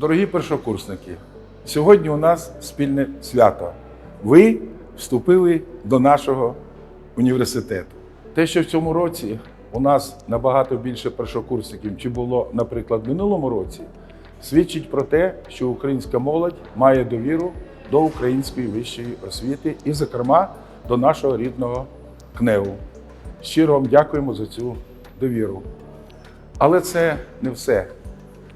Дорогі першокурсники, сьогодні у нас спільне свято. Ви вступили до нашого університету. Те, що в цьому році у нас набагато більше першокурсників, чи було, наприклад, в минулому році, свідчить про те, що українська молодь має довіру до української вищої освіти і, зокрема, до нашого рідного КНЕУ. Щиро вам дякуємо за цю довіру. Але це не все.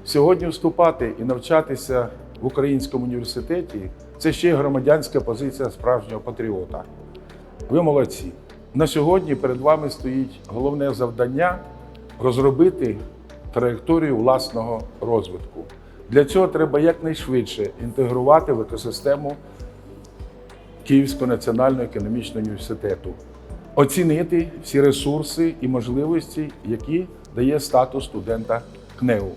Сьогодні вступати і навчатися в українському університеті це ще й громадянська позиція справжнього патріота. Ви молодці. На сьогодні перед вами стоїть головне завдання розробити траєкторію власного розвитку. Для цього треба якнайшвидше інтегрувати в екосистему Київського національного економічного університету, оцінити всі ресурси і можливості, які дає статус студента КНЕУ.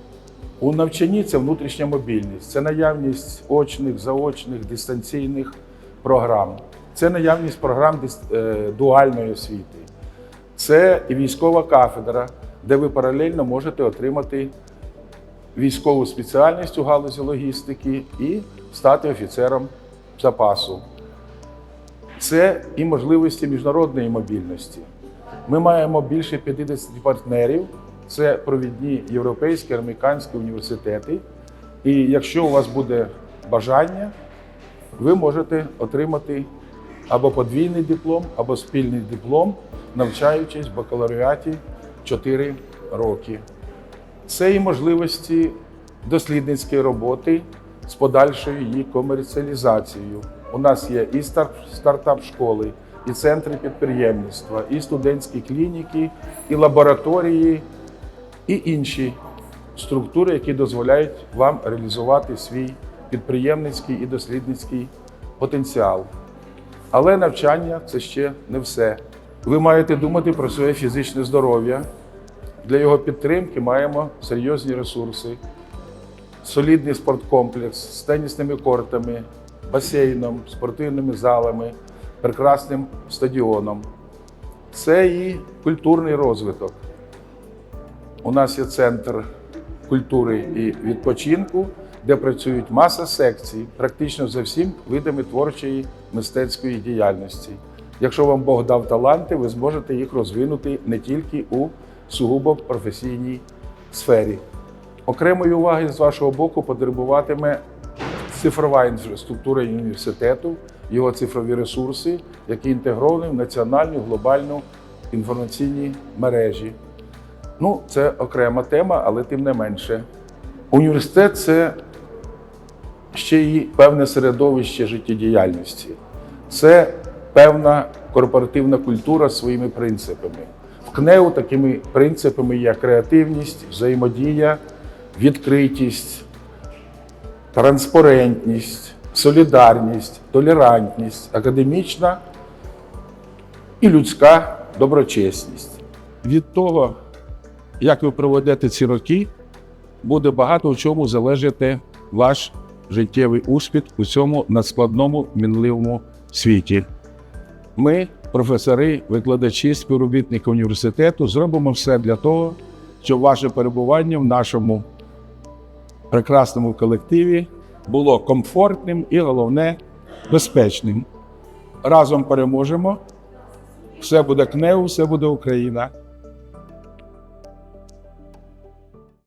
У навчанні це внутрішня мобільність, це наявність очних, заочних, дистанційних програм, це наявність програм е, дуальної освіти, це і військова кафедра, де ви паралельно можете отримати військову спеціальність у галузі логістики і стати офіцером запасу. Це і можливості міжнародної мобільності. Ми маємо більше 50 партнерів. Це провідні європейські американські університети. І якщо у вас буде бажання, ви можете отримати або подвійний диплом, або спільний диплом, навчаючись в бакалавріаті 4 роки. Це і можливості дослідницької роботи з подальшою її комерціалізацією. У нас є і стар- стартап-школи, і центри підприємництва, і студентські клініки, і лабораторії, і інші структури, які дозволяють вам реалізувати свій підприємницький і дослідницький потенціал. Але навчання це ще не все. Ви маєте думати про своє фізичне здоров'я. Для його підтримки маємо серйозні ресурси, солідний спорткомплекс з тенісними кортами, басейном, спортивними залами, прекрасним стадіоном. Це і культурний розвиток. У нас є центр культури і відпочинку, де працюють маса секцій, практично за всім видами творчої мистецької діяльності. Якщо вам Бог дав таланти, ви зможете їх розвинути не тільки у сугубо професійній сфері. Окремої уваги з вашого боку потребуватиме цифрова інфраструктура університету, його цифрові ресурси, які інтегровані в національну глобальну інформаційні мережі. Ну, це окрема тема, але тим не менше. Університет це ще й певне середовище життєдіяльності. Це певна корпоративна культура своїми принципами. В КНЕУ такими принципами є креативність, взаємодія, відкритість, транспарентність, солідарність, толерантність, академічна і людська доброчесність. Від того, як ви проведете ці роки, буде багато в чому залежати ваш життєвий успіх у цьому надскладному мінливому світі. Ми, професори, викладачі, співробітники університету, зробимо все для того, щоб ваше перебування в нашому прекрасному колективі було комфортним і головне безпечним. Разом переможемо. Все буде КНЕУ, все буде Україна.